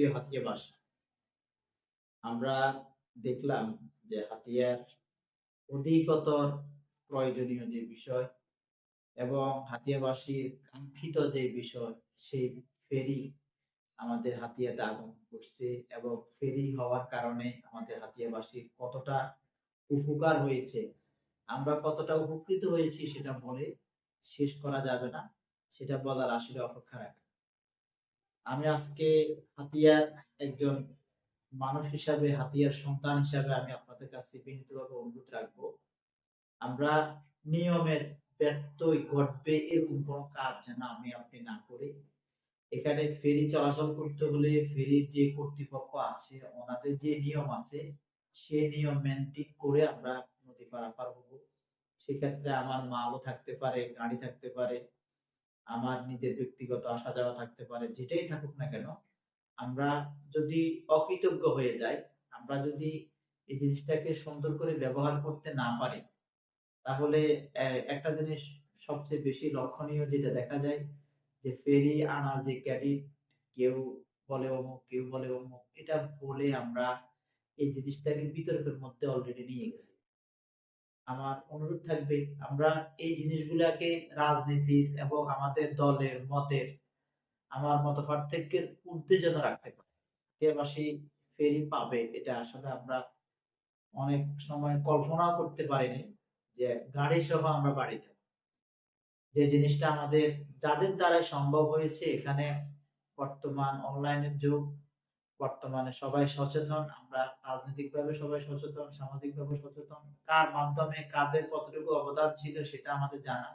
প্রিয় হাতিয়াবাসী আমরা দেখলাম যে হাতিয়ার অধিকতর প্রয়োজনীয় যে বিষয় এবং হাতিয়াবাসীর কাঙ্ক্ষিত যে বিষয়, সেই ফেরি আমাদের হাতিয়াতে আগমন করছে এবং ফেরি হওয়ার কারণে আমাদের হাতিয়াবাসীর কতটা উপকার হয়েছে, আমরা কতটা উপকৃত হয়েছি সেটা বলে শেষ করা যাবে না, সেটা বলার আসলে অপেক্ষা রাখে। আমি আজকে হাতিয়ার একজন মানুষ হিসাবে, হাতিয়ার সন্তান হিসাবে আমি আপনাদের কাছে বিনীতভাবে অনুরোধ রাখব। আমরা নিয়মের ব্যত্যয় ঘটবে এরকম কোনো কাজ যেন আমি আপনি না করি। এখানে ফেরি চলাচল করতে হলে ফেরির যে কর্তৃপক্ষ আছে, ওনাদের যে নিয়ম আছে, সে নিয়ম মেনটেন করে আমরা নদী পারাপার হব। সেক্ষেত্রে আমার মালও থাকতে পারে, গাড়ি থাকতে পারে। আমার নিজের ব্যক্তিগত আসা যাওয়া থাকতে পারে, যেটাই থাকুক না কেন, আমরা যদি অকৃতজ্ঞ হয়ে যাই, আমরা যদি এই জিনিসটাকে সুন্দর করে ব্যবহার করতে না পারি, তাহলে একটা জিনিস সবচেয়ে বেশি লক্ষণীয় যেটা দেখা যায়, যে ফেরি আনার যে ক্যাডিট কেউ বলে অমুক, কেউ বলে অমুক, এটা বলে আমরা এই জিনিসটাকে বিতর্কের মধ্যে অলরেডি নিয়ে গেছি। আমার অনুরোধ থাকবে, আমরা এই জিনিসগুলাকে রাজনীতির এবং আমাদের দলের, মতের, আমার মত পার্থক্যের ঊর্ধ্বে যেন রাখতে পারি। দেশবাসী ফেরি পাবে, এটা আসলে আমরা অনেক সময় কল্পনাও করতে পারিনি যে গাড়ি সহ আমরা বাড়ি যাব। যে জিনিসটা আমাদের যাদের দ্বারাই সম্ভব হয়েছে, এখানে বর্তমান অনলাইনের যুগ বর্তমানে সবাই সচেতন, আমরা রাজনৈতিকভাবে সবাই সচেতন, সামাজিকভাবে সচেতন। কার মাধ্যমে, কাদের কতটুকু অবদান ছিল সেটা আমাদের জানা।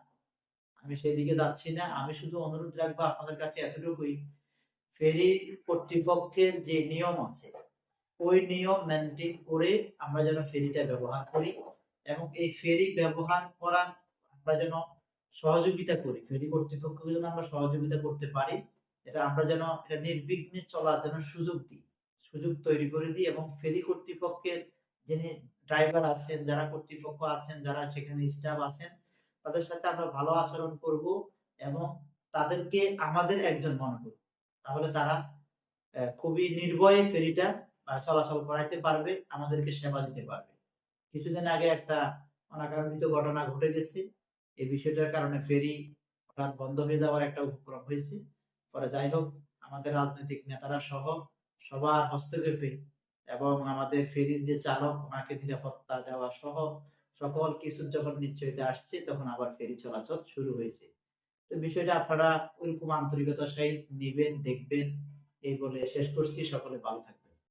আমি সেই দিকে যাচ্ছি না, আমি শুধু অনুরোধ রাখব আপনাদের কাছে এতটুকুই। ফেরি কর্তৃপক্ষের যে নিয়ম আছে, ওই নিয়ম মেনটেন করে আমরা যেন ফেরিটা ব্যবহার করি এবং এই ফেরি ব্যবহার করা আমরা যেন সহযোগিতা করি। ফেরি কর্তৃপক্ষকে যেন আমরা সহযোগিতা করতে পারি। এটা আমরা যেন, এটা নির্বিঘ্নে চলার জন্য সুযোগ দিই, সুযোগ তৈরি করে দিই এবং ফেরি কর্তৃপক্ষের যিনি ড্রাইভার আছেন, যারা কর্তৃপক্ষ আছেন, যারা সেখানে স্টাফ আছেন, তাদের সাথে আমরা ভালো আচরণ করব এবং তাদেরকে আমাদের একজন মনে করব। তাহলে তারা খুবই নির্ভয়ে ফেরিটা চলাচল করাইতে পারবে, আমাদেরকে সেবা দিতে পারবে। কিছুদিন আগে একটা অনাকাঙ্ক্ষিত ঘটনা ঘটে গেছে। এই বিষয়টার কারণে ফেরি হঠাৎ বন্ধ হয়ে যাওয়ার একটা উপক্রম হয়েছে। পরে যাই হোক আমাদের রাজনৈতিক নেতারা সহ সবার হস্তক্ষেপে এবং আমাদের ফেরির যে চালক, ওনাকে নিরাপত্তা দেওয়া সহ সকল কিছু যখন নিশ্চয়তা আসছে, তখন আবার ফেরি চলাচল শুরু হয়েছে। তো বিষয়টা আপনারা ওইরকম আন্তরিকতার সাহিত নেবেন, দেখবেন, এই বলে শেষ করছি। সকলে ভালো থাকবেন।